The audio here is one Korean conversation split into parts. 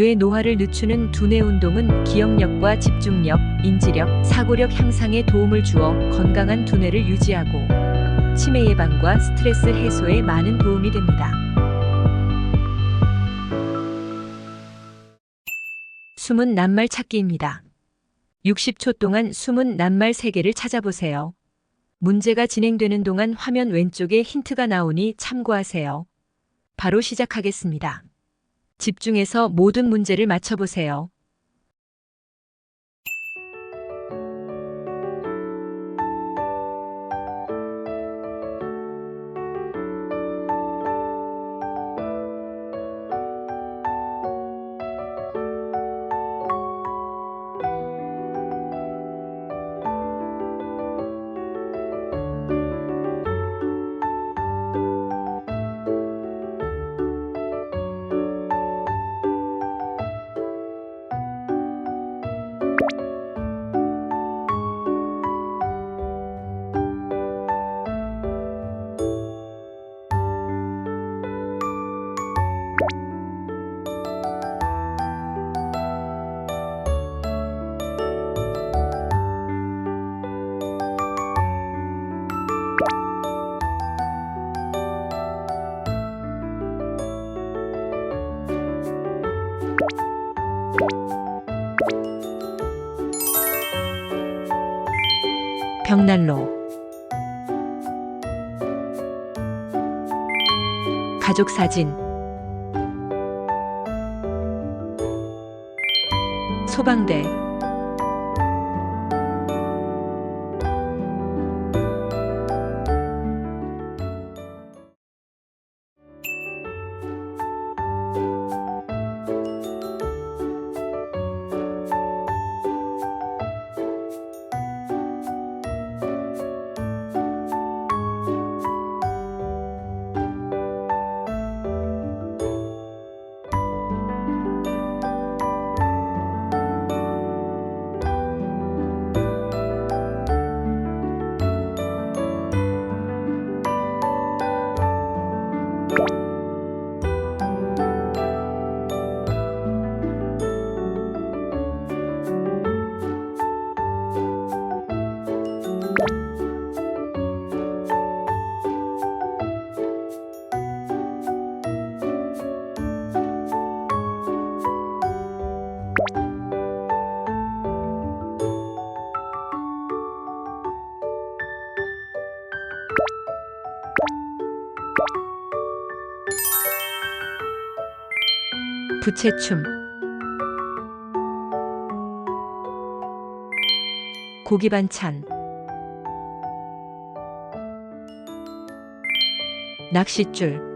뇌 노화를 늦추는 두뇌 운동은 기억력과 집중력, 인지력, 사고력 향상에 도움을 주어 건강한 두뇌를 유지하고 치매 예방과 스트레스 해소에 많은 도움이 됩니다. 숨은 낱말 찾기입니다. 60초 동안 숨은 낱말 3개를 찾아보세요. 문제가 진행되는 동안 화면 왼쪽에 힌트가 나오니 참고하세요. 바로 시작하겠습니다. 집중해서 모든 문제를 맞춰보세요. 벽난로. 가족 사진. 소방대 부채춤. 고기 반찬. 낚싯줄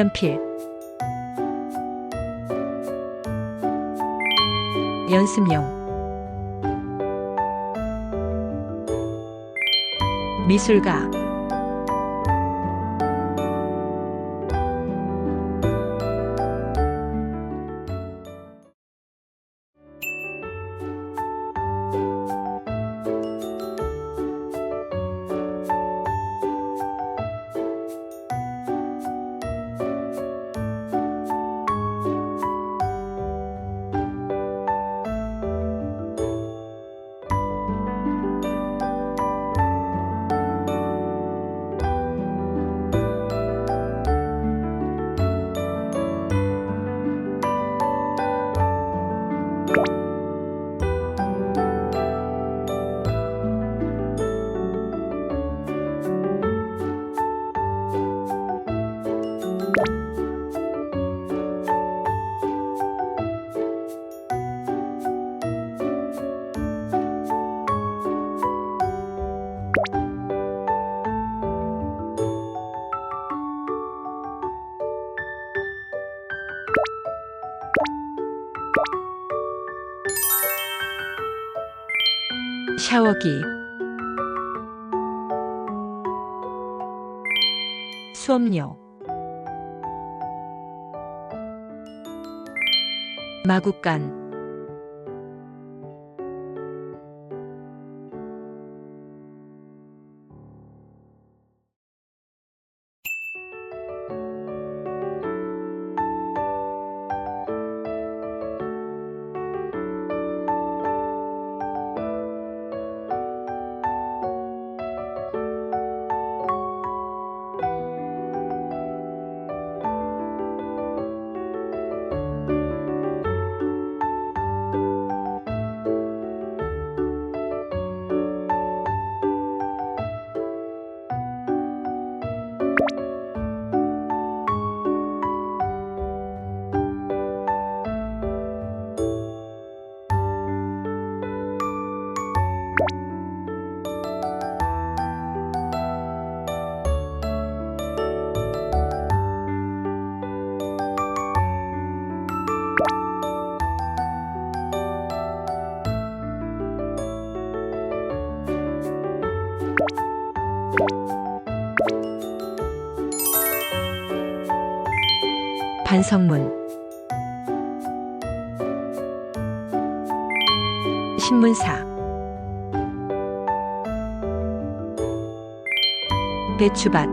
색연필. 연습용. 미술가 샤워기 수업료. 마구간 반성문 신문사. 배추밭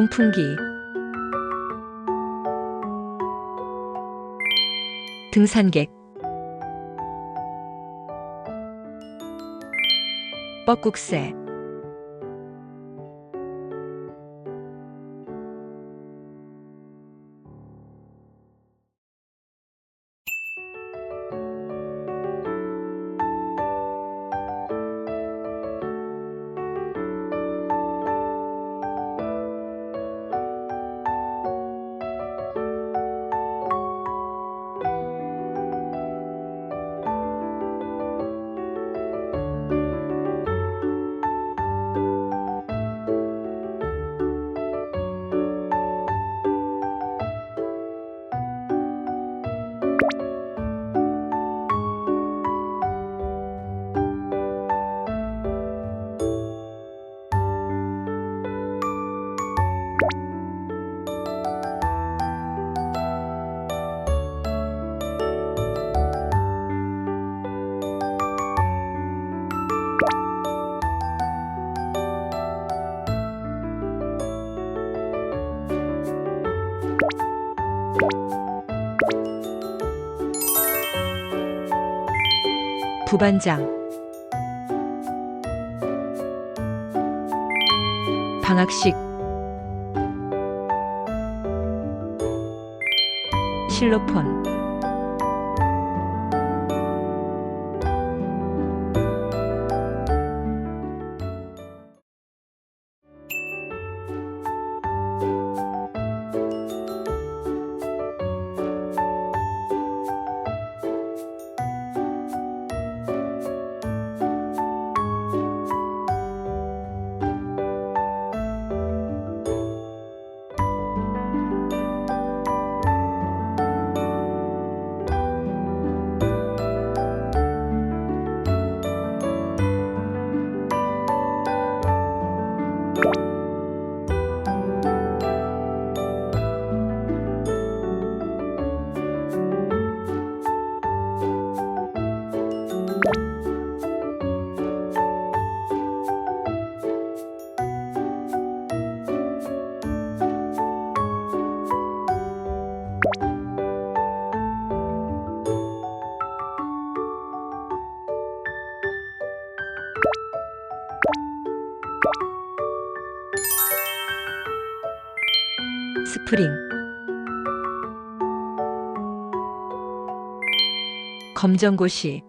문풍기. 등산객. 뻐국새 부반장. 방학식. 실로폰 스프링. 검정고시.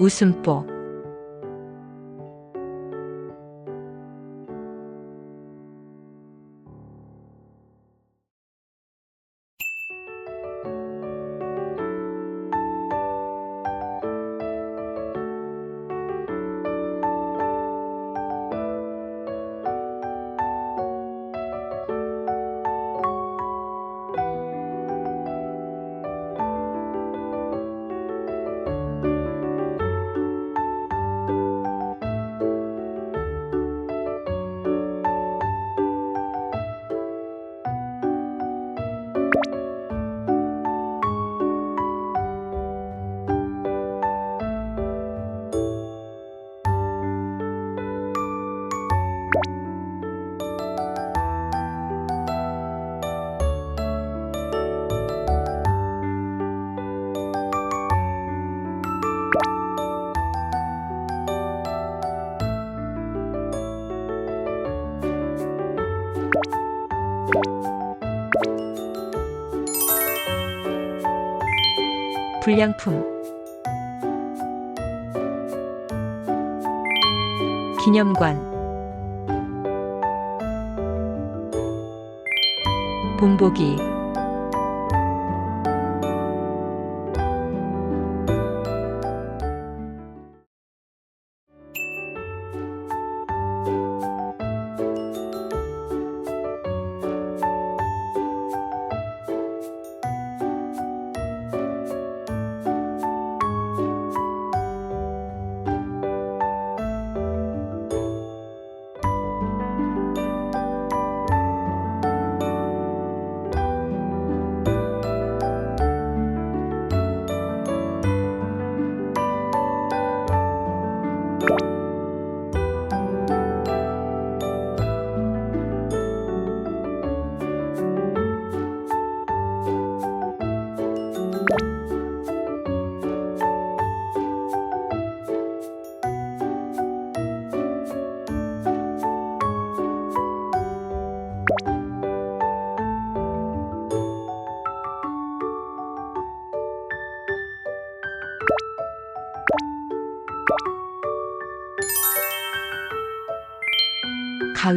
웃음보 불량품. 기념관. 본보기